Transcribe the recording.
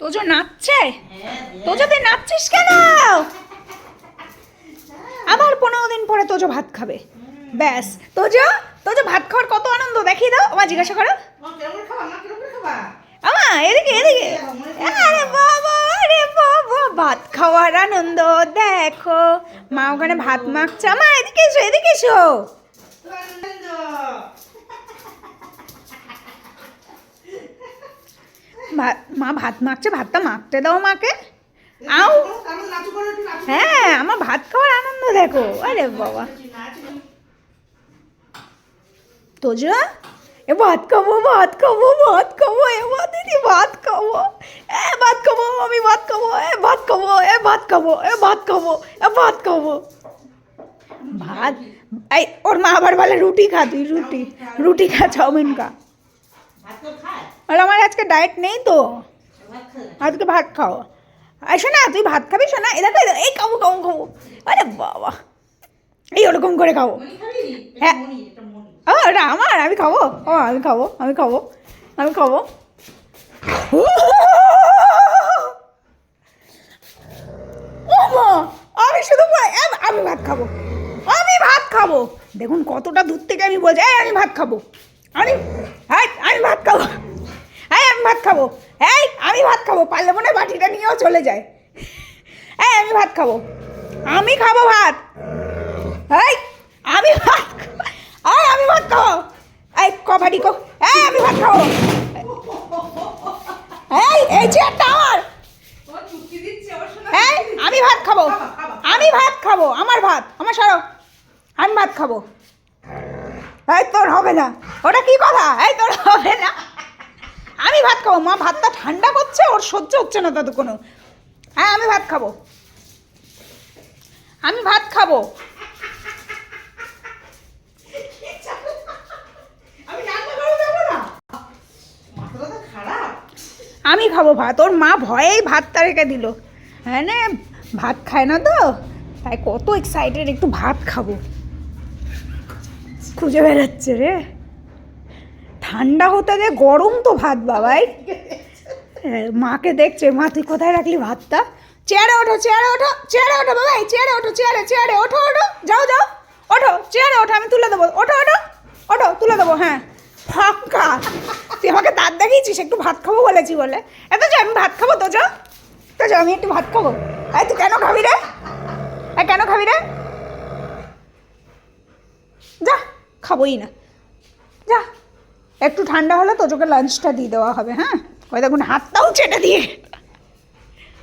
তোজো নাচছে? তোজো তুই নাচছিস কেন? আবার পনেরো দিন পরে তোজো ভাত খাবে। ব্যাস। তোজো তোজো ভাত খাওয়ার কত আনন্দ দেখিয়ে দাও আমার জিজ্ঞাসা করো। আমা এদিকে এদিকে। আরে বাবা আরে বাবা ভাত খাওয়ার আনন্দ দেখো। মা ওখানে ভাত মাখছে। আমা এদিকে এসো এদিকে এসো। ভাত মা ভাত মাখছে, ভাতটা মাখতে দাও মাকে। আও হ্যাঁ আমার ভাত খাওয়ার আনন্দ দেখো। আরে বাবা। তোজো, এ ভাত খাব ভাত খাব ভাত খাব, এ মা দিদি ভাত খাব। এ ভাত খাব আমি ভাত খাব, এ ভাত খাব, এ ভাত খাব, এ ভাত খাব, এ ভাত খাব। ভাত, এই, ওর মা আবার বলে রুটি খা, তুই রুটি রুটি খা, চাউমিন খা। আর আমার আজকে ডায়েট নেই তো। আজকে ভাত খাও। এই শোনা তুই ভাত খাবি? শোনা এ দেখো এই খাব খাব খাব আরে বাবা। এই ওরকম করে খাব হ্যাঁ। ও এটা আমার আমি খাব? ও আমি খাব আমি খাব আমি খাব। আমি শুধু বলে, আমি ভাত খাব। আমি ভাত খাব। দেখুন কতটা দূর থেকে আমি বলছি আমি ভাত খাব। আমি আমি ভাত খাব। হ্যাঁ আমি ভাত খাব। এই, আমি ভাত খাব। পারলে মনে হয় বাটিটা নিয়েও চলে যায়। এই, আমি ভাত খাব। আমি খাব ভাত। এই, আমি ভাত এই, আমি ভাত খাব। এই, কবাডি কো এই, আমি ভাত খাব। এই এই চেয়ারটা আমার। এই, আমি ভাত খাব। আমি ভাত খাব। আমার ভাত। আমার সরো। আমি ভাত খাব। এই, তোর হবে না। ওটা কি কথা? এই, তোর হবে না। আমি ভাত খাব, মা ভাতটা ঠান্ডা করছে, ওর সহ্য হচ্ছে না তত কোনো। হ্যাঁ আমি ভাত খাব। আমি ভাত খাব। আমি খাব ভাত, ওর মা ভয়েই ভাতটা রেখে দিল। হ্যাঁ ভাত খায় না তো, তাই কত এক্সাইটেড একটু ভাত খাব। খুঁজে বেড়াচ্ছে রে। ঠান্ডা হতে দে, গরম তো ভাত বাবাই। মাকে দেখছে, মা, তুই কোথায় রাখলি ভাতটা? চেয়ারে ওঠো চেয়ারে ওঠো চেয়ারে ওঠো বাবাই, চেয়ারে ওঠো, চেয়ারে চেয়ারে, ওঠো ওঠো, যাও যাও, ওঠো, চেয়ারে ওঠো, আমি তুলে দেবো, ওঠো ওঠো ওঠো, তুলে দেবো হ্যাঁ ফাঁকা। তুই আমাকে দাঁত দেখিয়েছিস, একটু ভাত খাব বলেছি বলে। এত যে, আমি ভাত খাব, তো যা তো যা, আমি একটু ভাত খাব। এই তুই কেন খাবি রে? এই কেন খাবি রে? যা, খাবোই না। যা। একটু ঠান্ডা হলে তো তোকে লাঞ্চটা দিয়ে দেওয়া হবে হ্যাঁ? ওই দেখুন, হাতটাও চেটে দিয়ে।